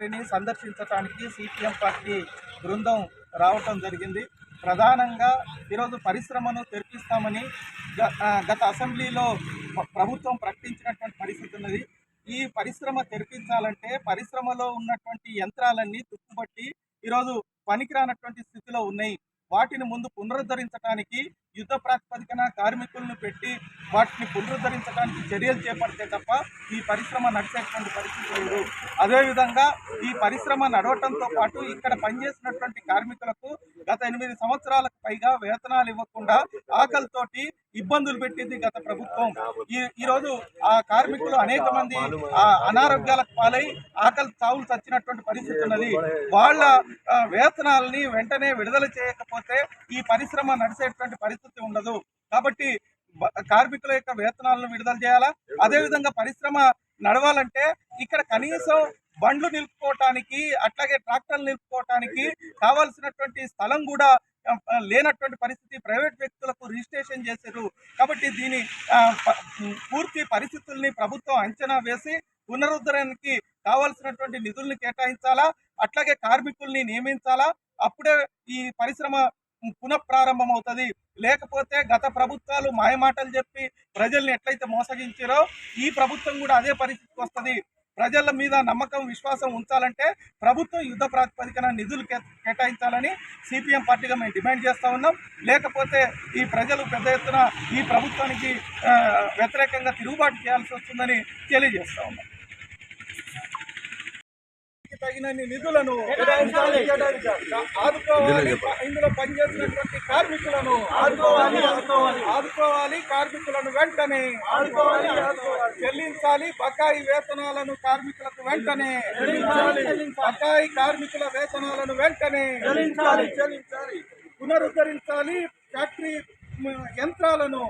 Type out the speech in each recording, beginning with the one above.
ఫ్యాక్టరీని సందర్శించడానికి CPM party బృందం రావటం జరిగింది. ప్రధానంగా ఈరోజు పరిశ్రమను తెరిపిస్తామని గత అసెంబ్లీలో ప్రభుత్వం ప్రకటించినటువంటి పరిస్థితి ఉన్నది. ఈ పరిశ్రమ తెరిపించాలంటే పరిశ్రమలో ఉన్నటువంటి యంత్రాలన్నీ తుప్పుబట్టి ఈరోజు పనికిరానటువంటి స్థితిలో ఉన్నాయి. వాటిని ముందు పునరుద్ధరించడానికి యుద్ధ ప్రాతిపదికన కార్మికులను పెట్టి వాటిని పునరుద్ధరించడానికి చర్యలు చేపడితే తప్ప ఈ పరిశ్రమ నడిచేటువంటి పరిస్థితి లేదు. అదేవిధంగా ఈ పరిశ్రమ నడవటంతో పాటు ఇక్కడ పనిచేసినటువంటి కార్మికులకు గత ఎనిమిది సంవత్సరాలకు పైగా వేతనాలు ఇవ్వకుండా ఆకలితోటి ఇబ్బందులు పెట్టింది గత ప్రభుత్వం. ఈ ఈరోజు ఆ కార్మికులు అనేక మంది అనారోగ్యాలకు పాలై ఆకలి చావులు చచ్చినటువంటి పరిస్థితి ఉన్నది. వాళ్ళ వేతనాలని వెంటనే విడుదల చేయకపోతే ఈ పరిశ్రమ నడిచేటువంటి పరిస్థితి ఉండదు. కాబట్టి కార్మికుల యొక్క వేతనాలను విడుదల చేయాలా? అదేవిధంగా పరిశ్రమ నడవాలంటే ఇక్కడ కనీసం బండ్లు నిలుపుకోవటానికి అట్లాగే ట్రాక్టర్లు నిలుపుకోవటానికి కావాల్సినటువంటి స్థలం కూడా లేనటువంటి పరిస్థితి ప్రైవేట్ వ్యక్తులకు రిజిస్ట్రేషన్ చేశారు. కాబట్టి దీని పూర్తి పరిస్థితుల్ని ప్రభుత్వం అంచనా వేసి పునరుద్ధరణకి కావాల్సినటువంటి నిధుల్ని కేటాయించాలా? అట్లాగే కార్మికుల్ని నియమించాలా? అప్పుడే ఈ పరిశ్రమ పునఃప్రారంభం అవుతుంది లేకపోతే గత ప్రభుత్వాలు మాయమాటలు చెప్పి ప్రజల్ని ఎట్లయితే మోసగించారో ఈ ప్రభుత్వం కూడా అదే పరిస్థితికి వస్తుంది. ప్రజల మీద నమ్మకం విశ్వాసం ఉంచాలంటే ప్రభుత్వం యుద్ధ ప్రాతిపదికన నిధులు కే- కేటాయించాలని సిపిఎం పార్టీగా మేము డిమాండ్ చేస్తూ ఉన్నాం. లేకపోతే ఈ ప్రజలు పెద్ద ఎత్తున ఈ ప్రభుత్వానికి వ్యతిరేకంగా తిరుగుబాటు చేయాల్సి వస్తుందని తెలియజేస్తా ఉన్నాం. తగినన్ని నిధులను ఆదుకోవాలి ఇందులో పనిచేసినటువంటి కార్మికులను ఆదుకోవాలి ఆదుకోవాలి. కార్మికులను వెంటనే ఆదుకోవాలి చెల్లించాలి. బకాయి వేతనాలను కార్మికులకు వెంటనే బకాయి కార్మికుల వేతనాలను వెంటనే చెల్లించాలి. చెల్లించాలి. పునరుద్ధరించాలి. ఫ్యాక్టరీ యంత్రాలను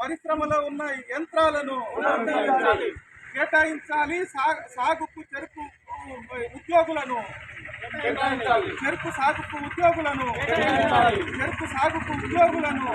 పరిశ్రమలో ఉన్న యంత్రాలను కేటాయించాలి. సాగుకు చెరుకు ఉద్యోగులను చెరుకు సాగుకు ఉద్యోగులను చెరుకు సాగుకు ఉద్యోగులను